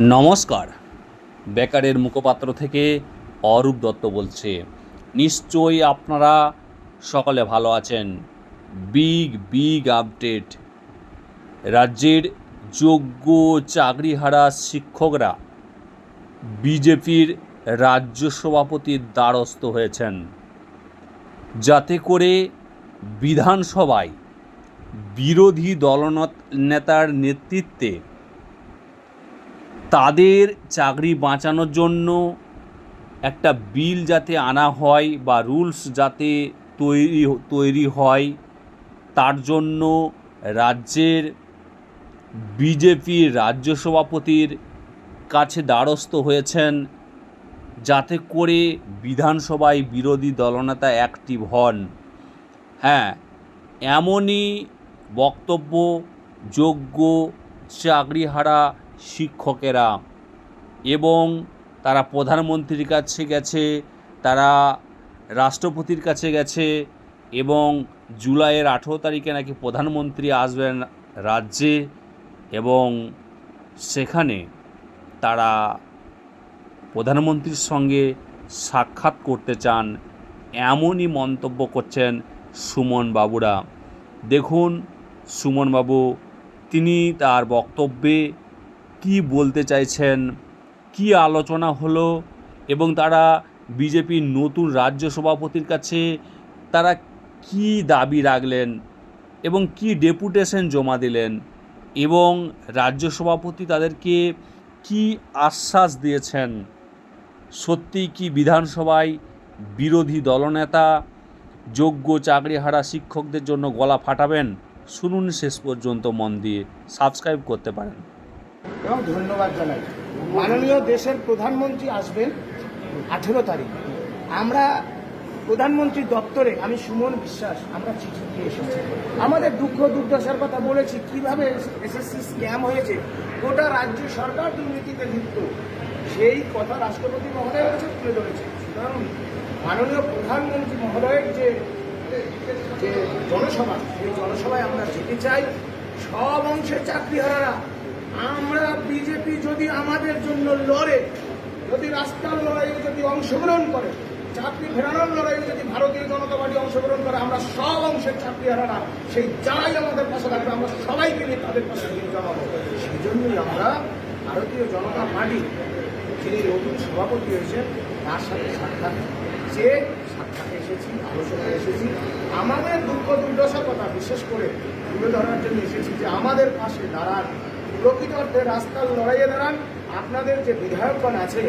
নমস্কার। বেকারের মুখপাত্র থেকে অরূপ দত্ত বলছে, নিশ্চয়ই আপনারা সকলে ভালো আছেন। Big big update. রাজ্যের যোগ্য চাকরিহারা শিক্ষকরা বিজেপির রাজ্য সভাপতির দ্বারস্থ হয়েছেন। যাতে করে বিধানসভায় বিরোধী দলনত নেতার নেতৃত্বে তাদের চাকরি বাঁচানোর জন্য একটা বিল যাতে আনা হয় বা রুলস যাতে তৈরি তৈরি হয়, তার জন্য রাজ্যের বিজেপির রাজ্য সভাপতির কাছে দ্বারস্থ হয়েছেন যাতে করে বিধানসভায় বিরোধী দলনেতা অ্যাক্টিভ হন। হ্যাঁ এমনই বক্তব্য, যোগ্য চাকরিহারা শিক্ষকেরা এবং তারা প্রধানমন্ত্রীর কাছে গেছে, তারা রাষ্ট্রপতির কাছে গেছে এবং জুলাইয়ের আঠেরো তারিখে নাকি প্রধানমন্ত্রী আসবেন রাজ্যে এবং সেখানে তারা প্রধানমন্ত্রীর সঙ্গে সাক্ষাৎ করতে চান এমনই মন্তব্য করছেন সুমন বাবুরা। দেখুন সুমন বাবু, তিনি তার বক্তব্যে কি বলতে চাইছেন? কি আলোচনা হলো? এবং তারা বিজেপির নতুন রাজ্য সভাপতির কাছে তারা কি দাবি রাখলেন? এবং কি ডেপুটেশন জমা দিলেন? এবং রাজ্য সভাপতি তাদেরকে কি আশ্বাস দিয়েছেন? সত্যি কি বিধানসভায় বিরোধী দলনেতা যোগ্য চাকরিহারা শিক্ষকদের জন্য গলা ফাটাবেন? শুনুন শেষ পর্যন্ত মন দিয়ে। সাবস্ক্রাইব করতে পারেন। এবং ধন্যবাদ জানাই। মাননীয় দেশের প্রধানমন্ত্রী আসবেন আঠেরো তারিখ। আমরা প্রধানমন্ত্রী দপ্তরে, আমি সুমন বিশ্বাস, আমরা চিঠি দিয়ে এসেছি। আমাদের দুঃখ দুর্দশার কথা বলেছি, কীভাবে এসএসসি স্ক্যাম হয়েছে, গোটা রাজ্য সরকার দুর্নীতিতে লিপ্ত। সেই কথা রাষ্ট্রপতি মহোদয়ের কাছে তুলে ধরেছে। সুতরাং মাননীয় প্রধানমন্ত্রী মহোদয়ের যে যে জনসভা, সেই জনসভায় আমরা যেতে চাই। সব অংশের চাকরিহারারা আমরা বিজেপি যদি আমাদের জন্য লড়ে, যদি রাস্তার লড়াইয়ে যদি অংশগ্রহণ করে চাকরি ফেরানোর লড়াইয়ে যদি ভারতীয় জনতা পার্টি অংশগ্রহণ করে, আমরা সব অংশের চাকরিহারারা সেই যারাই আমাদের পাশে থাকবে, আমরা সবাইকে নিয়ে তাদের পাশে নিয়ে জমাবো সেই জন্যই আমরা ভারতীয় জনতা পার্টি, যিনি নতুন সভাপতি হয়েছেন, তার সাথে সাক্ষাৎ যে সাক্ষাৎ এসেছি, আলোচনায় এসেছি। আমাদের দুঃখ দুর্দশার কথা বিশেষ করে তুলে ধরার জন্য এসেছি যে আমাদের পাশে দাঁড়ান প্রকৃত অর্থে রাস্তার লড়াইয়ে দাঁড়ান। আপনাদের যে বিধায়কগণ আছে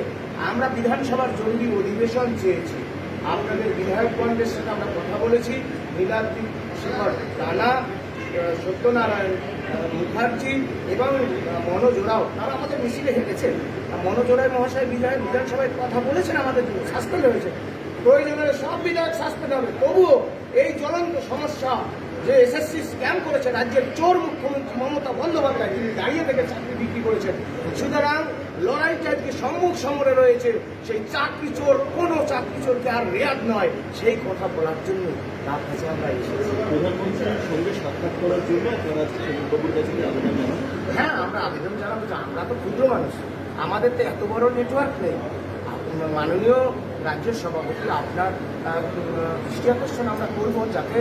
আমরা বিধানসভার জরুরি অধিবেশন চেয়েছি। আপনাদের বিধায়কগণদের সাথে আমরা কথা বলেছি। নীলাদ্রি শেখর রানা সত্যনারায়ণ মুখার্জি এবং আহ, মনোজ ওরাও তারা আমাদের মিছিলে হেঁটেছেন। আর মনোজ ওরাই মহাশয় বিধায়ক বিধানসভায় কথা বলেছেন আমাদের জন্য সাসপেন্ড হয়েছে। প্রয়োজনে সব বিধায়ক সাসপেন্ড হবে। তবুও এই জ্বলন্ত সমস্যা যে এসএসসি স্ক্যাম করেছে রাজ্যের চোর মুখ্যমন্ত্রী মমতা বন্দ্যোপাধ্যায় তিনি দাঁড়িয়ে থেকে চাকরি বিক্রি করেছেন। সুতরাং লড়াইটা আজকে সম্মুখ সমরে রয়েছে সেই চাকরি চোর কোনো চাকরি চোরকে আর রেয়াদ নয় সেই কথা বলার জন্য তার কাছে আমরা এসেছি। প্রধানমন্ত্রীর সঙ্গে সাক্ষাৎ করার জন্য আপনারা বাবুর কাছে আবেদন জানান? হ্যাঁ আমরা আবেদন জানাব যে আমরা তো ক্ষুদ্র মানুষ। আমাদের তো এত বড় নেটওয়ার্ক নেই। মাননীয় রাজ্যের সভাপতি আপনার দৃষ্টি আকর্ষণ আমরা করব যাতে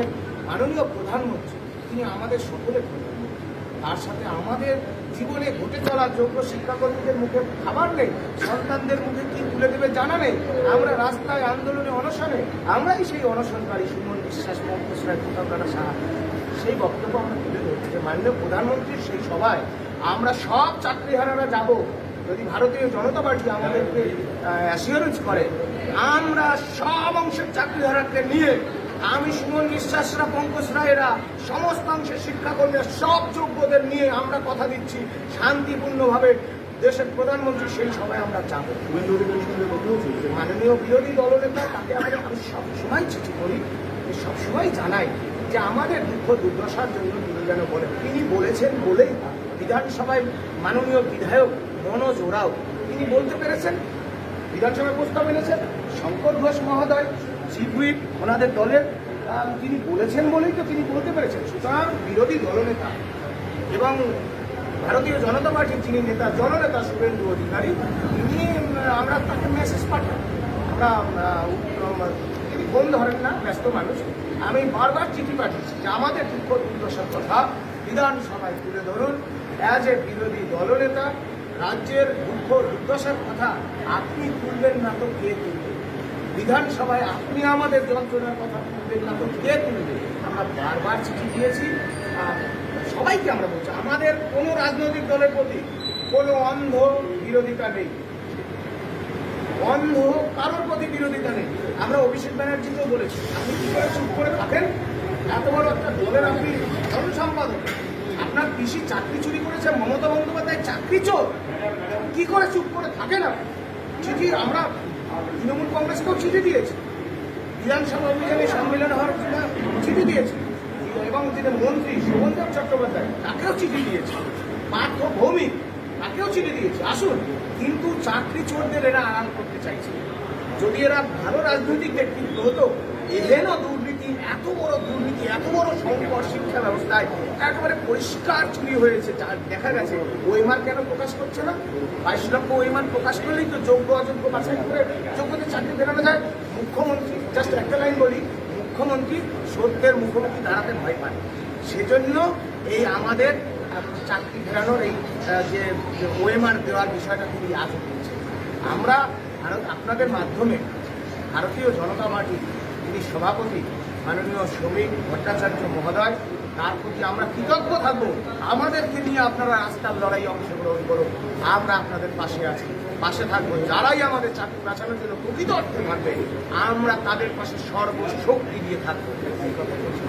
মাননীয় প্রধানমন্ত্রী, তিনি আমাদের সকলের প্রধানমন্ত্রী। তার সাথে আমাদের জীবনে ঘটে চলা যোগ্য শিক্ষাকর্মীদের মুখে খাবার নেই, সন্তানদের মুখে কি তুলে দেবে জানা নেই। আমরা রাস্তায় আন্দোলনে অনশনে, আমরাই সেই অনশনকারী সুমন বিশ্বাস মহম্মদ রায় প্রতাপরানা সাহা। সেই বক্তব্য আমরা তুলে ধরছি যে মাননীয় প্রধানমন্ত্রীর সেই সভায় আমরা সব চাকরিহারারা যাব। যদি ভারতীয় জনতা পার্টি আমাদেরকে অ্যাসিওরেন্স করে, আমরা সব অংশের চাকরিহারাকে নিয়ে আমি সুমন বিশ্বাসরা পঙ্কজ রায়েরা সমস্ত অংশের শিক্ষাকর্মীরা সব যোগ্যদের নিয়ে আমরা কথা দিচ্ছি। শান্তিপূর্ণভাবে দেশের প্রধানমন্ত্রী সেই সভায় আমরা যাব। মাননীয় বিরোধী দলনেতা, তাকে আমরা আমি সবসময় চিঠি করি সবসময় জানাই যে আমাদের দুঃখ দুর্দশার জন্য তিনি যেন বলেন। তিনি বলেছেন বলেই বিধানসভায় মাননীয় বিধায়ক মনোজ ওরাও। তিনি বলতে পেরেছেন, বিধানসভায় প্রস্তাব এনেছেন, শঙ্কর ঘোষ মহোদয় হুইপ ওনাদের দলের তিনি বলেছেন বলেই তো তিনি বলতে পেরেছেন। সুতরাং বিরোধী দলনেতা এবং ভারতীয় জনতা পার্টির যিনি নেতা, জননেতা শুভেন্দু অধিকারী, তিনি আমরা তাকে মেসেজ পাঠাই। আমরা তিনি ফোন ধরেন না, ব্যস্ত মানুষ। আমি বারবার চিঠি পাঠিয়েছি যে আমাদের দুঃখ দুর্দশার কথা বিধানসভায় তুলে ধরুন। অ্যাজ এ বিরোধী দলনেতা, রাজ্যের দুঃখ দুর্দশার কথা আপনি তুলবেন না তো কে তুলবে? বিধানসভায় আপনি আমাদের যন্ত্রণার কথা তুলবেন না, তো কে তুলবে? আমরা বারবার চিঠি দিয়েছি, আর সবাইকে আমরা বলছি, আমাদের কোনো রাজনৈতিক দলের প্রতি কোনো অন্ধ বিরোধিতা নেই। অন্ধ কারোর প্রতি বিরোধিতা নেই। আমরা অভিষেক ব্যানার্জিকেও বলেছি, আপনি কি করে চুপ করে থাকেন? এত বড় একটা দলের আপনি ধরুন সম্পাদক, আপনার পিসি চাকরি চুরি করেছে, মমতা বন্দ্যোপাধ্যায় চাকরি চোর, কি করে চুপ করে থাকেন আপনি? চিঠি আমরা তৃণমূল কংগ্রেসকেও চিঠি দিয়েছে? বিধানসভা অভিযানে সম্মেলন হওয়ার জন্য চিঠি দিয়েছে। এবং তিনি মন্ত্রী শোভনদেব চট্টোপাধ্যায়, তাকেও চিঠি দিয়েছে। পার্থ ভৌমিক, তাকেও চিঠি দিয়েছে। আসুন, কিন্তু চাকরি চোরদের এরা আড়াল করতে চাইছে। যদি এরা ভালো রাজনৈতিক ব্যক্তিত্ব হতো বড় দুর্নীতি এত বড় সংকট শিক্ষা ব্যবস্থায় একেবারে পরিষ্কার চুরি হয়েছে দেখা গেছে। ওইমার কেন প্রকাশ করছে না? বাইশ লক্ষ ওইমার প্রকাশ করলেই তো যোগ্য অযোগ্য বাছাই করে যোগ্যদের চাকরি বেরোনো যায়। মুখ্যমন্ত্রী জাস্ট একটা লাইন বলি, মুখ্যমন্ত্রী সত্যের মুখোমুখি দাঁড়াতে ভয় পান সেজন্য এই আমাদের চাকরি ফেরানোর এই যে ওএমআর দেওয়ার বিষয়টা খুবই আজ উঠেছে আমরা ভারত, আপনাদের মাধ্যমে ভারতীয় জনতা পার্টির যিনি সভাপতি মাননীয় শ্রমিক ভট্টাচার্য মহোদয় তার প্রতি আমরা কৃতজ্ঞ থাকব। আমাদেরকে নিয়ে আপনারা রাস্তার লড়াই অংশগ্রহণ করুন। আমরা আপনাদের পাশে আছি পাশে থাকব। যারাই আমাদের চাকরি বাঁচানোর জন্য প্রকৃত অর্থে মানবে আমরা তাদের পাশে সর্বশক্তি দিয়ে থাকব। এই কথা বলছি।